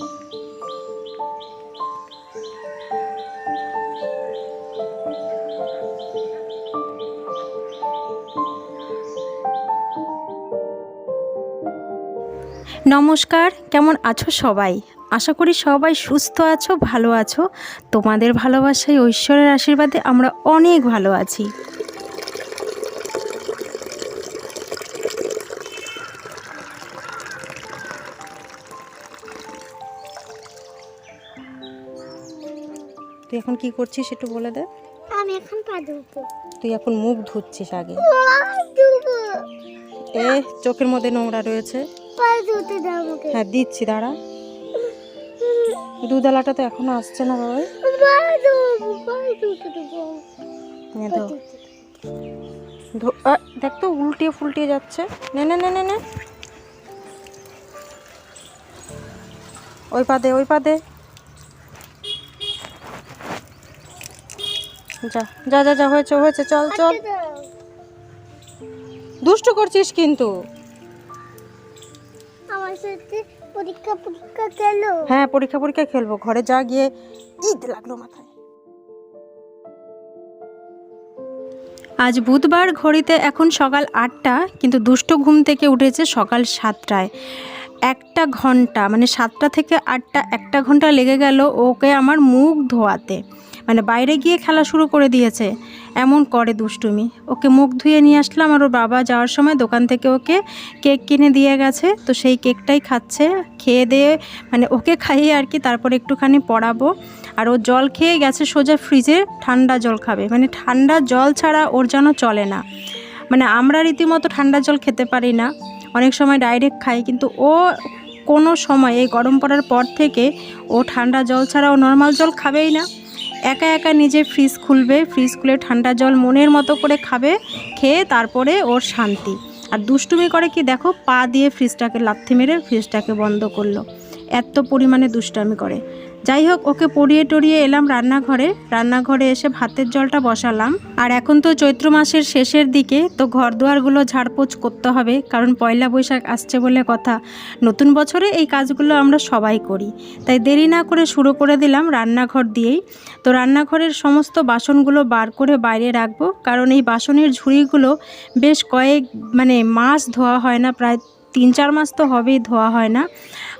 নমস্কার, কেমন আছো সবাই? আশা করি সবাই সুস্থ আছো, ভালো আছো। তোমাদের ভালোবাসায় ঐশ্বরের আশীর্বাদে আমরা অনেক ভালো আছি। এখন কি করছিস একটু বলে দে। আমি এখন পা ধুবো। তুই এখন মুখ ধুচ্ছিস আগে। এ চোখের মধ্যে নোংরা রয়েছে। পা ধুতে দাও আমাকে। হ্যাঁ দিচ্ছি দাঁড়া। দুধালাটা তো এখনও আসছে না বাবা পা ধুবো পা ধুতে দেবো নে ধো। ধো- দেখ তো উল্টিয়ে ফুলটিয়ে যাচ্ছে। নে নে নে নে নে। ওই পা দে ওই পা দে। যা যা যা যা হয়েছে হয়েছে চল চল। দুষ্টু করছিস কিন্তু। আমার সাথে পরীক্ষা পরীক্ষা গেল হ্যাঁ পরীক্ষা পরীক্ষা খেলব। ঘরে যা গিয়ে ঈদ লাগল মাথায়। আজ বুধবার ঘড়িতে এখন সকাল আটটা কিন্তু দুষ্ট ঘুম থেকে উঠেছে সকাল সাতটায়। একটা ঘণ্টা মানে সাতটা থেকে আটটা একটা ঘণ্টা লেগে গেল ওকে আমার মুখ ধোয়াতে। মানে বাইরে গিয়ে খেলা শুরু করে দিয়েছে। এমন করে দুষ্টুমি। ওকে মুখ ধুয়ে নিয়ে আসলাম আর ওর বাবা যাওয়ার সময় দোকান থেকে ওকে কেক কিনে দিয়ে গেছে। তো সেই কেকটাই খাচ্ছে। খেয়ে দিয়ে মানে ওকে খাইয়ে আর কি তারপর একটুখানি পড়াবো। আর ও জল খেয়ে গেছে সোজা ফ্রিজে, ঠান্ডা জল খাবে। মানে ঠান্ডা জল ছাড়া ওর যেন চলে না। মানে আমরা রীতিমতো ঠান্ডা জল খেতে পারি না। অনেক সময় ডাইরেক্ট খাই। কিন্তু ও কোনো সময় এই গরম পড়ার পর থেকে ও ঠান্ডা জল ছাড়া ও নর্মাল জল খাবেই না। একা একা নিজে ফ্রিজ খুলবে ফ্রিজ খুলে ঠান্ডা জল মনের মতো করে খাবে, খেয়ে তারপরে ওর শান্তি। আর দুষ্টুমি করে কি দেখো, পা দিয়ে ফ্রিজটাকে লাথি মেরে ফ্রিজটাকে বন্ধ করল। এত পরিমাণে দুষ্টামি করে। যাই হোক ওকে পড়িয়ে টড়িয়ে এলাম রান্নাঘরে। রান্নাঘরে এসে ভাতের জলটা বসালাম। আর এখন তো চৈত্র মাসের শেষের দিকে, তো ঘর দুয়ারগুলো ঝাড়পোছ করতে হবে, কারণ পয়লা বৈশাখ আসছে বলে কথা। নতুন বছরে এই কাজগুলো আমরা সবাই করি। তাই দেরি না করে শুরু করে দিলাম রান্নাঘর দিয়েই। তো রান্নাঘরের সমস্ত বাসনগুলো বার করে বাইরে রাখব, কারণ এই বাসনের ঝুড়িগুলো বেশ কয়েক মানে মাস ধোয়া হয় না, প্রায় তিন চার মাস তো হবেই, ধোয়া হয় না।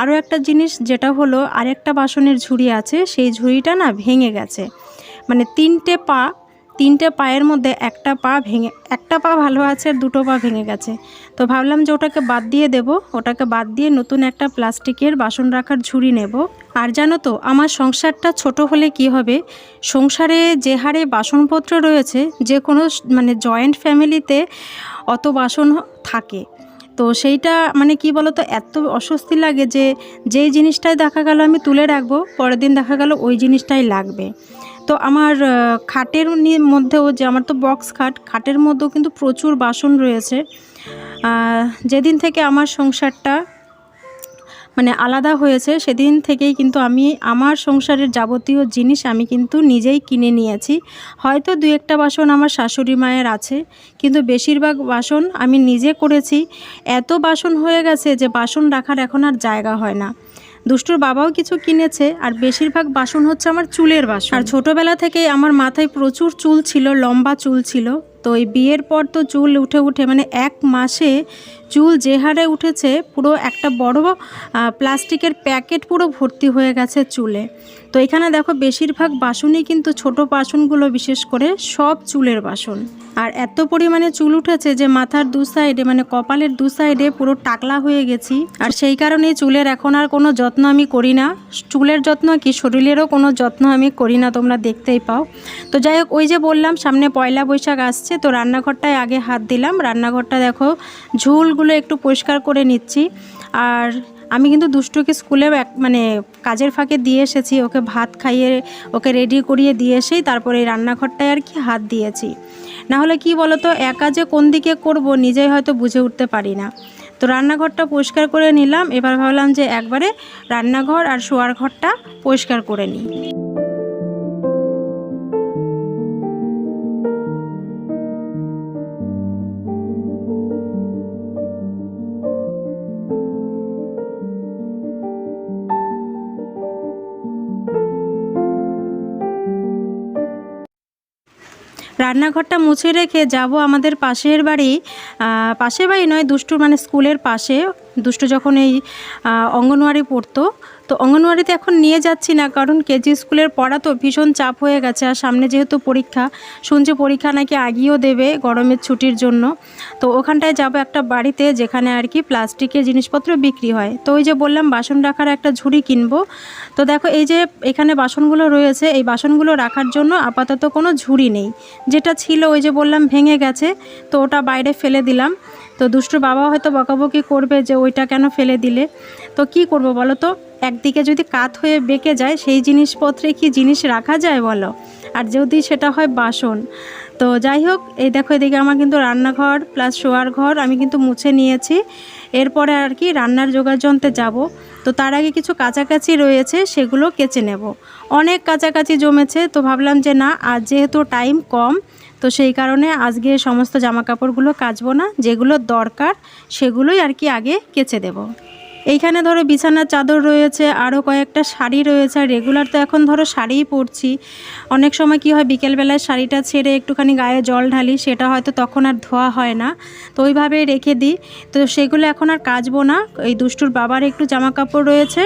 আরও একটা জিনিস যেটা হলো, আরেকটা বাসনের ঝুড়ি আছে, সেই ঝুড়িটা না ভেঙে গেছে। মানে তিনটে পা, তিনটে পায়ের মধ্যে একটা পা ভেঙে, একটা পা ভালো আছে আর দুটো পা ভেঙে গেছে। তো ভাবলাম যে ওটাকে বাদ দিয়ে দেব, ওটাকে বাদ দিয়ে নতুন একটা প্লাস্টিকের বাসন রাখার ঝুড়ি নেব। আর জানো তো, আমার সংসারটা ছোট হলে কি হবে? সংসারে যে হারে বাসনপত্র রয়েছে, যে কোনো মানে জয়েন্ট ফ্যামিলিতে অত বাসন থাকে। তো সেইটা মানে কি বলতো, এত অস্বস্তি লাগে যে যেই জিনিসটাই দেখা গেল আমি তুলে রাখব, পরের দিন দেখা গেল ওই জিনিসটাই লাগবে। তো আমার খাটের মধ্যেও যে আমার তো বক্স খাট, খাটের মধ্যেও কিন্তু প্রচুর বাসন রয়েছে। যেদিন থেকে আমার সংসারটা মানে আলাদা হয়েছে, সেদিন থেকেই কিন্তু আমি আমার সংসারের যাবতীয় জিনিস আমি কিন্তু নিজেই কিনে নিয়েছি। হয়তো দু একটা বাসন আমার শাশুড়ি মায়ের আছে, কিন্তু বেশিরভাগ বাসন আমি নিজে করেছি। এত বাসন হয়ে গেছে যে বাসন রাখার এখন আর জায়গা হয় না। দুষ্টুর বাবাও কিছু কিনেছে, আর বেশিরভাগ বাসন হচ্ছে আমার চুলের বাসন। আর ছোটোবেলা থেকেই আমার মাথায় প্রচুর চুল ছিল, লম্বা চুল ছিল। তো এই বিয়ের পর তো চুল উঠে উঠে মানে এক মাসে চুল যে হারে উঠেছে, পুরো একটা বড় প্লাস্টিকের প্যাকেট পুরো ভর্তি হয়ে গেছে চুলে। তো এখানে দেখো বেশিরভাগ বাসনই কিন্তু ছোট বাসনগুলো, বিশেষ করে সব চুলের বাসন। আর এত পরিমাণে চুল উঠেছে যে মাথার দু সাইডে মানে কপালের দু সাইডে পুরো টাকলা হয়ে গেছি। আর সেই কারণে চুলের এখন আর কোনো যত্ন আমি করি না। চুলের যত্ন কি, শরীরেরও কোনো যত্ন আমি করি না, তোমরা দেখতেই পাও। তো যাই হোক, ওই যে বললাম, সামনে পয়লা বৈশাখ আসছে, তো রান্নাঘরটায় আগে হাত দিলাম। রান্নাঘরটা দেখো ঝুলগুলো একটু পরিষ্কার করে নিচ্ছি। আর আমি কিন্তু দুষ্টুকে স্কুলে মানে কাজের ফাঁকে দিয়ে এসেছি, ওকে ভাত খাইয়ে, ওকে রেডি করিয়ে দিয়ে এসেই তারপরে এই রান্নাঘরটায় আর কি হাত দিয়েছি। না হলে কি বলো তো একা যে কোন দিকে করব নিজেই হয়তো বুঝে উঠতে পারি না। তো রান্নাঘরটা পরিষ্কার করে নিলাম, এবার ভাবলাম যে একবারে রান্নাঘর আর শোয়ার ঘরটা পরিষ্কার করে নিই। রান্নাঘরটা মুছে রেখে যাব আমাদের পাশের বাড়ি পাশের বাড়ি নয় দুষ্টুর মানে স্কুলের পাশে। দুষ্টু যখন এই অঙ্গনওয়াড়ি পড়তো, তো অঙ্গনওয়াড়িতে এখন নিয়ে যাচ্ছি না, কারণ কেজি স্কুলের পড়া তো ভীষণ চাপ হয়ে গেছে আর সামনে যেহেতু পরীক্ষা, শুনছি পরীক্ষা নাকি আগিয়েও দেবে গরমের ছুটির জন্য। তো ওখানটায় যাব একটা বাড়িতে যেখানে আর কি প্লাস্টিকের জিনিসপত্র বিক্রি হয়। তো ওই যে বললাম, বাসন রাখার একটা ঝুড়ি কিনবো। তো দেখো, এই যে এখানে বাসনগুলো রয়েছে, এই বাসনগুলো রাখার জন্য আপাতত কোনো ঝুড়ি নেই। যেটা ছিল ওই যে বললাম ভেঙে গেছে, তো ওটা বাইরে ফেলে দিলাম। তো দুষ্টুর বাবা হয়তো বকাবকি করবে যে ওইটা কেন ফেলে দিলে। তো কি করব বলো তো? একদিকে যদি কাত হয়ে বেঁকে যায়, সেই জিনিসপত্রে কি জিনিস রাখা যায় বলো? আর যদি সেটা হয় বাসন। তো যাই হোক, এই দেখো এদিকে আমার কিন্তু রান্নাঘর প্লাস শোয়ার ঘর আমি কিন্তু মুছে নিয়েছি। এরপরে আর কি রান্নার যোগাযন্ত্রে যাব। তো তার আগে কিছু কাছাকাছি রয়েছে, সেগুলো কেচে নেব। অনেক কাছাকাছি জমেছে, তো ভাবলাম যে না, আর যেহেতু টাইম কম তো সেই কারণে আজকে সমস্ত জামা কাপড়গুলো কাচবো না, যেগুলো দরকার সেগুলোই আর কি আগে কেচে দেব। এইখানে ধরো বিছানার চাদর রয়েছে আরও কয়েকটা শাড়ি রয়েছে, আর রেগুলার তো এখন ধরো শাড়িই পরছি। অনেক সময় কি হয়, বিকেলবেলায় শাড়িটা ছেড়ে একটুখানি গায়ে জল ঢালি, সেটা হয়তো তখন আর ধোয়া হয় না। তো ওইভাবেই রেখে দিই। তো সেগুলো এখন আর কাচবো না। এই দুষ্টুর বাবার একটু জামা কাপড় রয়েছে,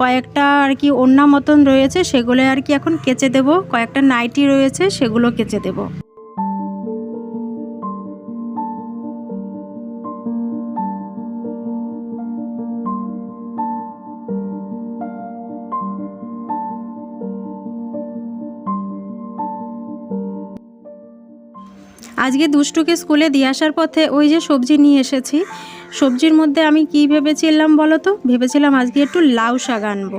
কয়েকটা আর কি ওড়না মতন রয়েছে সেগুলো আর কি এখন কেচে দেবো। কয়েকটা নাইটি রয়েছে, সেগুলো কেচে দেবো। আজকে দুষ্টুকে স্কুলে দিয়ে আসার পথে ওই যে সবজি নিয়ে এসেছি। সবজির মধ্যে আমি কি ভেবেছিলাম বলো তো? ভেবেছিলাম আজকে একটু লাউ শাক আনব।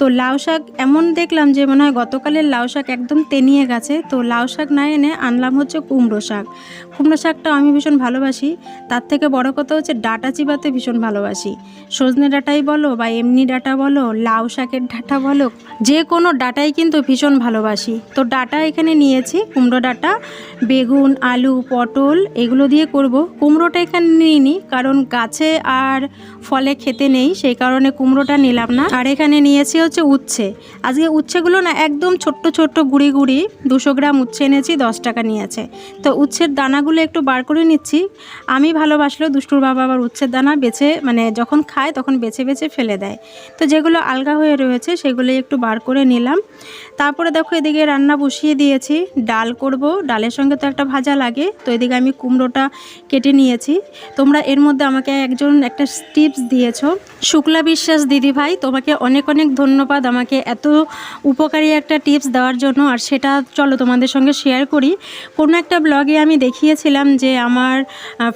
তো লাউ শাক এমন দেখলাম যে মনে হয় গতকালের লাউ শাক একদম তেনিয়ে গেছে। তো লাউ শাক না এনে আনলাম হচ্ছে কুমড়ো শাক। কুমড়ো শাকটা আমি ভীষণ ভালোবাসি। তার থেকে বড় কথা হচ্ছে ডাটা চিবাতে ভীষণ ভালোবাসি। সজনে ডাটাই বলো বা এমনি ডাটা বলো, লাউ শাকের ডাটা বলো, যে কোনো ডাটাই কিন্তু ভীষণ ভালোবাসি। তো ডাটা এখানে নিয়েছি, কুমড়ো ডাটা, বেগুন, আলু, পটল এগুলো দিয়ে করব। কুমড়োটা এখানে নিইনি কারণ গাছে আর ফলে খেতে নেই, সেই কারণে কুমড়োটা নিলাম না। আর এখানে নিয়েছি হচ্ছে উচ্ছে। আজকে উচ্ছেগুলো না একদম ছোট্ট ছোট্ট গুঁড়ি গুঁড়ি, দুশো গ্রাম উচ্ছে এনেছি, দশ টাকা নিয়েছে। তো উচ্ছের দানাগুলো একটু বার করে নিচ্ছি। আমি ভালোবাসলেও দুষ্টুর বাবা আবার উচ্ছের দানা বেছে মানে যখন খায় তখন বেছে বেছে ফেলে দেয়। তো যেগুলো আলগা হয়ে রয়েছে সেগুলো একটু বার করে নিলাম। তারপরে দেখো এদিকে রান্না বসিয়ে দিয়েছি। ডাল করব, ডালের সঙ্গে তো একটা ভাজা লাগে। তো এদিকে আমি কুমড়োটা কেটে নিয়েছি। তোমরা এর মধ্যে আমাকে একজন একটা টিপস দিয়েছ। শুক্লা বিশ্বাস দিদি ভাই তোমাকে অনেক অনেক ধন্যবাদ আমাকে এত উপকারী একটা টিপস দেওয়ার জন্য, আর সেটা চলো তোমাদের সঙ্গে শেয়ার করি। কোনো একটা ব্লগে আমি দেখিয়েছিলাম যে আমার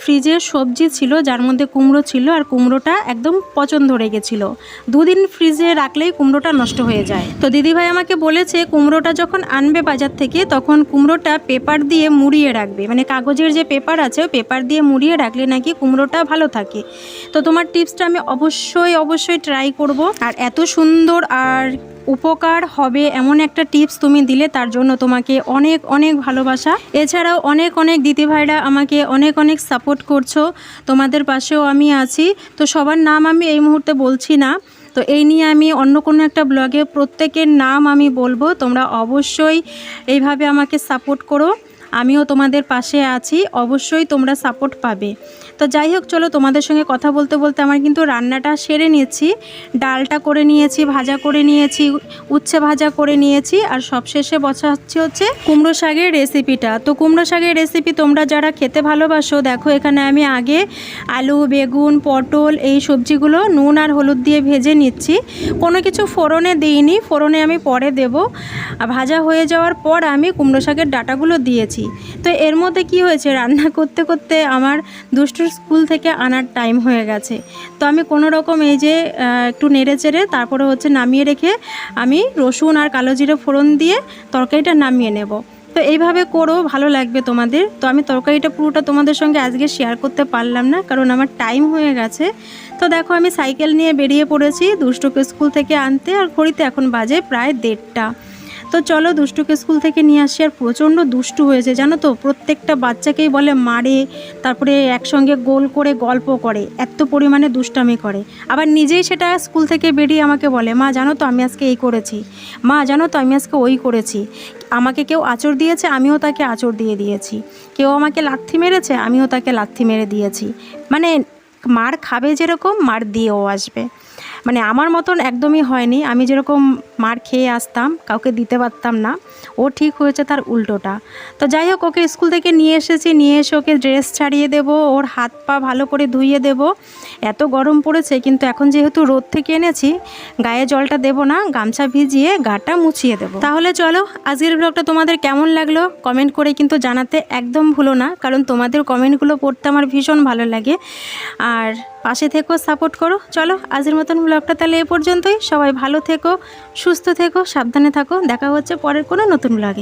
ফ্রিজে সবজি ছিল, যার মধ্যে কুমড়ো ছিল, আর কুমড়োটা একদম পচন ধরে গেছিল। দুদিন ফ্রিজে রাখলেই কুমড়োটা নষ্ট হয়ে যায়। তো দিদিভাই আমাকে বলেছে, কুমড়োটা যখন আনবে বাজার থেকে, তখন কুমড়োটা পেপার দিয়ে মুড়িয়ে রাখবে। মানে কাগজের যে পেপার আছে পেপার দিয়ে মুড়িয়ে রাখলে নাকি কুমড়োটা ভালো থাকে। তো তোমার টিপসটা আমি অবশ্যই অবশ্যই ট্রাই করব। আর এত সুন্দর আর উপকার হবে এমন একটা টিপস তুমি দিলে, তার জন্য তোমাকে অনেক অনেক ভালোবাসা। এছাড়াও অনেক অনেক দিদিভাইরা আমাকে অনেক অনেক সাপোর্ট করছ। তোমাদের পাশেও আমি আছি। তো সবার নাম আমি এই মুহূর্তে বলছি না। তো এই নিয়ে আমি অন্য কোনো একটা ব্লগে প্রত্যেকের নাম আমি বলব। তোমরা অবশ্যই এইভাবে আমাকে সাপোর্ট করো। আমিও তোমাদের পাশে আছি। অবশ্যই তোমরা সাপোর্ট পাবে। তো যাই হোক, চলো তোমাদের সঙ্গে কথা বলতে বলতে আমার কিন্তু রান্নাটা সেরে নিয়েছি। ডালটা করে নিয়েছি, ভাজা করে নিয়েছি, উচ্ছে ভাজা করে নিয়েছি, আর সবশেষে বসাচ্ছি হচ্ছে কুমড়ো শাকের রেসিপিটা। তো কুমড়ো শাকের রেসিপি তোমরা যারা খেতে ভালোবাসো, দেখো এখানে আমি আগে আলু, বেগুন, পটল এই সবজিগুলো নুন আর হলুদ দিয়ে ভেজে নিচ্ছি। কোনো কিছু ফোড়নে দিইনি, ফোড়নে আমি পরে দেব। ভাজা হয়ে যাওয়ার পর আমি কুমড়ো শাকের ডাটাগুলো দিয়েছি। তো এর মধ্যে কি হয়েছে? রান্না করতে করতে আমার দুষ্টুর স্কুল থেকে আনার টাইম হয়ে গেছে। তো আমি কোনো রকম এই যে একটু নেড়ে চেড়ে তারপরে হচ্ছে নামিয়ে রেখে আমি রসুন আর কালো জিরে ফোড়ন দিয়ে তরকারিটা নামিয়ে নেব। তো এইভাবে করো, ভালো লাগবে তোমাদের। তো আমি তরকারিটা পুরোটা তোমাদের সঙ্গে আজকে শেয়ার করতে পারলাম না, কারণ আমার টাইম হয়ে গেছে। তো দেখো আমি সাইকেল নিয়ে বেরিয়ে পড়েছি দুষ্টুকে স্কুল থেকে আনতে, আর ঘড়িতে এখন বাজে প্রায় দেড়টা। তো চলো দুষ্টুকে স্কুল থেকে নিয়ে আসি। আর প্রচণ্ড দুষ্টু হয়েছে, জানো তো? প্রত্যেকটা বাচ্চাকেই বলে মারে, তারপরে একসঙ্গে গোল করে গল্প করে, এত পরিমাণে দুষ্টামি করে। আবার নিজেই সেটা স্কুল থেকে বেরিয়ে আমাকে বলে, মা, জানো তো আমি আজকে এই করেছি। মা, জানো তো আমি আজকে ওই করেছি। আমাকে কেউ আঁচড় দিয়েছে, আমিও তাকে আঁচড় দিয়ে দিয়েছি। কেউ আমাকে লাথি মেরেছে, আমিও তাকে লাথি মেরে দিয়েছি। মানে মার খাবে যেরকম, মার দিয়েও আসবে। মানে আমার মতন একদমই হয়নি। আমি যেরকম মার খেয়ে আসতাম, কাউকে দিতে পারতাম না। ও ঠিক হয়েছে তার উল্টোটা। তো যাই হোক, ওকে স্কুল থেকে নিয়ে এসেছি, নিয়ে এসে ওকে ড্রেস ছাড়িয়ে দেব, ওর হাত পা ভালো করে ধুইয়ে দেব। এত গরম পড়েছে, কিন্তু এখন যেহেতু রোদ থেকে এনেছি, গায়ে জলটা দেব না, গামছা ভিজিয়ে গাটা মুছিয়ে দেব। তাহলে চলো, আজকের ব্লগটা তোমাদের কেমন লাগল কমেন্ট করে কিন্তু জানাতে একদম ভুলো না, কারণ তোমাদের কমেন্টগুলো পড়তে আমার ভীষণ ভালো লাগে। আর পাশে থেকো সাপোর্ট করো। চলো, আজের মতন ব্লগটা তাহলে এ পর্যন্তই। সবাই ভালো থেকো, সুস্থ থেকো, সাবধানে থাকো। দেখা হচ্ছে পরের কোনো নতুন ব্লগে